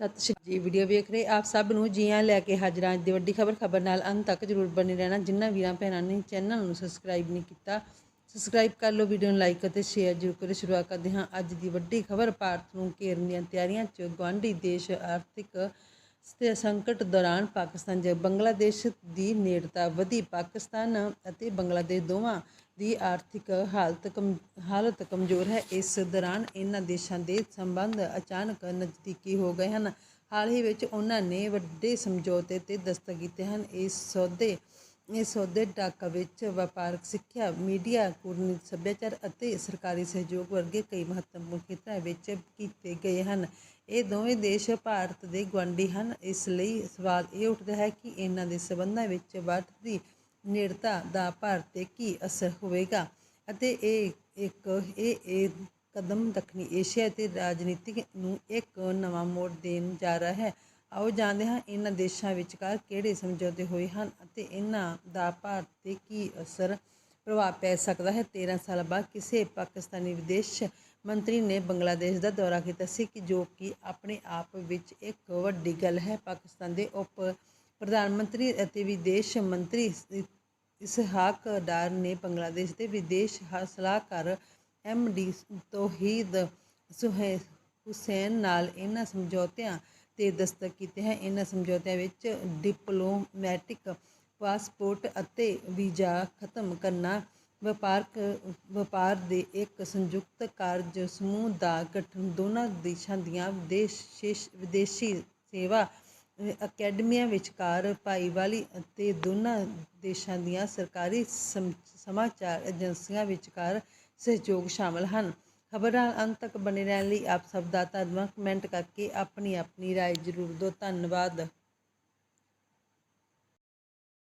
ਸਤਿ ਸ਼੍ਰੀ ਜੀ ਵੀਡੀਓ ਵੇਖ ਰਹੇ ਆਪ ਸਭ ਨੂੰ ਜੀਆਂ ਲੈ ਕੇ ਹਾਜ਼ਰਾਂ ਅੱਜ ਦੀ ਵੱਡੀ ਖਬਰ। ਖਬਰ ਨਾਲ ਅੰਤ ਤੱਕ ਜਰੂਰ ਬਣੇ ਰਹਿਣਾ। ਜਿਨ੍ਹਾਂ ਵੀਰਾਂ, ਭੈਣਾਂ ਨੇ ਚੈਨਲ ਨੂੰ ਸਬਸਕ੍ਰਾਈਬ ਨਹੀਂ ਕੀਤਾ ਸਬਸਕ੍ਰਾਈਬ ਕਰ ਲਓ ਵੀਡੀਓ ਨੂੰ ਲਾਈਕ ਅਤੇ ਸ਼ੇਅਰ ਜਰੂਰ ਕਰੋ ਸ਼ੁਰੂਆਤ ਕਰਦੇ ਹਾਂ ਅੱਜ ਦੀ ਵੱਡੀ ਖਬਰ। ਭਾਰਤ ਨੂੰ ਘੇਰਨ ਦੀਆਂ ਤਿਆਰੀਆਂ 'ਚ ਗੁਆਂਢੀ ਦੇਸ਼ ਆਰਥਿਕ ਸਥਿ, ਸੰਕਟ ਦੌਰਾਨ ਪਾਕਿਸਤਾਨ ਜ ਬੰਗਲਾਦੇਸ਼ ਦੀ ਨੇੜਤਾ ਵਧੀ। ਪਾਕਿਸਤਾਨ ਅਤੇ ਬੰਗਲਾਦੇਸ਼ ਦੋਵਾਂ ਦੀ ਆਰਥਿਕ ਹਾਲਤ ਕਮ, ਹਾਲਤ ਕਮਜ਼ੋਰ ਹੈ। ਇਸ ਦੌਰਾਨ ਇਹਨਾਂ ਦੇਸ਼ਾਂ ਦੇ ਸੰਬੰਧ ਅਚਾਨਕ ਨਜ਼ਦੀਕੀ ਹੋ ਗਏ ਹਨ। ਹਾਲ ਹੀ ਵਿੱਚ ਉਹਨਾਂ ਨੇ ਵੱਡੇ ਸਮਝੌਤੇ ਤੇ ਦਸਤਖਤ ਕੀਤੇ ਹਨ। ਇਸ ਸੌਦੇ ਇਸ ਸੌਦੇ ਢਾਕਾ ਵਿੱਚ ਵਪਾਰਕ ਸਿੱਖਿਆ, ਮੀਡੀਆ ਕੂਟਨੀਤੀ ਸੱਭਿਆਚਾਰ ਅਤੇ ਸਰਕਾਰੀ ਸਹਿਯੋਗ ਵਰਗੇ ਕਈ ਮਹੱਤਵਪੂਰਨ ਖੇਤਰਾਂ ਵਿੱਚ ਕੀਤੇ ਗਏ ਹਨ। ਇਹ ਦੋਵੇਂ ਦੇਸ਼ ਭਾਰਤ ਦੇ ਗੁਆਂਢੀ ਹਨ। ਇਸ ਲਈ ਸਵਾਲ ਇਹ ਉੱਠਦਾ ਹੈ ਕਿ ਇਹਨਾਂ ਦੇ ਸਬੰਧਾਂ ਵਿੱਚ ਵੱਧਦੀ ਨੇੜਤਾ ਦਾ ਭਾਰਤ ਤੇ ਕੀ ਅਸਰ ਹੋਵੇਗਾ? ਅਤੇ ਇਹ ਇੱਕ, ਇਹ ਇਹ ਕਦਮ ਦੱਖਣੀ ਏਸ਼ੀਆ ਅਤੇ ਰਾਜਨੀਤਿਕ ਨੂੰ ਇੱਕ ਨਵਾਂ ਮੋੜ ਦੇਣ ਜਾ ਰਿਹਾ ਹੈ। ਆਓ ਜਾਣਦੇ ਹਾਂ ਇਹਨਾਂ ਦੇਸ਼ਾਂ ਵਿਚਕਾਰ ਕਿਹੜੇ ਸਮਝੌਤੇ ਹੋਏ ਹਨ ਅਤੇ ਇਹਨਾਂ ਦਾ ਭਾਰਤ ਤੇ ਕੀ ਅਸਰ ਪ੍ਰਭਾਵ ਪੈ ਸਕਦਾ ਹੈ? 13 ਸਾਲ ਬਾਅਦ ਕਿਸੇ ਪਾਕਿਸਤਾਨੀ ਵਿਦੇਸ਼ ਮੰਤਰੀ ਨੇ ਬੰਗਲਾਦੇਸ਼ ਦਾ ਦੌਰਾ ਕੀਤਾ ਸੀ ਕਿ ਜੋ ਕਿ ਆਪਣੇ ਆਪ ਵਿੱਚ ਇੱਕ ਵੱਡੀ ਗੱਲ ਹੈ। ਪਾਕਿਸਤਾਨ ਦੇ ਉਪ ਪ੍ਰਧਾਨ ਮੰਤਰੀ ਅਤੇ ਵਿਦੇਸ਼ ਮੰਤਰੀ ਇਸਹਾਕ ਡਾਰ ਨੇ ਬੰਗਲਾਦੇਸ਼ ਦੇ ਵਿਦੇਸ਼ ਸਲਾਹਕਾਰ ਐਮ ਡੀ ਤੋਹੀਦ ਸੁਹੈ ਹੁਸੈਨ ਨਾਲ ਇਹਨਾਂ ਸਮਝੌਤਿਆਂ ਤੇ ਦਸਤਕ ਕੀਤੇ ਹਨ ਇਹਨਾਂ ਸਮਝੌਤਿਆਂ ਵਿੱਚ ਡਿਪਲੋਮੈਟਿਕ ਪਾਸਪੋਰਟ ਅਤੇ ਵੀਜ਼ਾ ਖਤਮ ਕਰਨਾ, ਵਪਾਰਕ, ਵਪਾਰ ਦੇ ਇੱਕ ਸੰਯੁਕਤ ਕਾਰਜ ਸਮੂਹ ਦਾ ਗਠਨ ਦੋਨਾਂ ਦੇਸ਼ਾਂ ਦੀਆਂ ਵਿਦੇਸ਼ ਵਿਦੇਸ਼ੀ ਸੇਵਾ ਅਕੈਡਮੀਆਂ ਵਿਚਕਾਰ ਭਾਈਵਾਲੀ ਅਤੇ ਦੋਨਾਂ ਦੇਸ਼ਾਂ ਦੀਆਂ ਸਰਕਾਰੀ ਸਮ, ਸਮਾਚਾਰ ਏਜੰਸੀਆਂ ਵਿਚਕਾਰ ਸਹਿਯੋਗ ਸ਼ਾਮਲ ਹਨ। ਖਬਰਾਂ ਅੰਤ ਤੱਕ ਬਣੇ ਰਹਿਣ ਲਈ ਆਪ ਸਭ ਦਾ ਧੰਨਵਾਦ। ਕਮੈਂਟ ਕਰਕੇ ਆਪਣੀ ਆਪਣੀ ਰਾਏ ਜ਼ਰੂਰ ਦਿਓ। ਧੰਨਵਾਦ।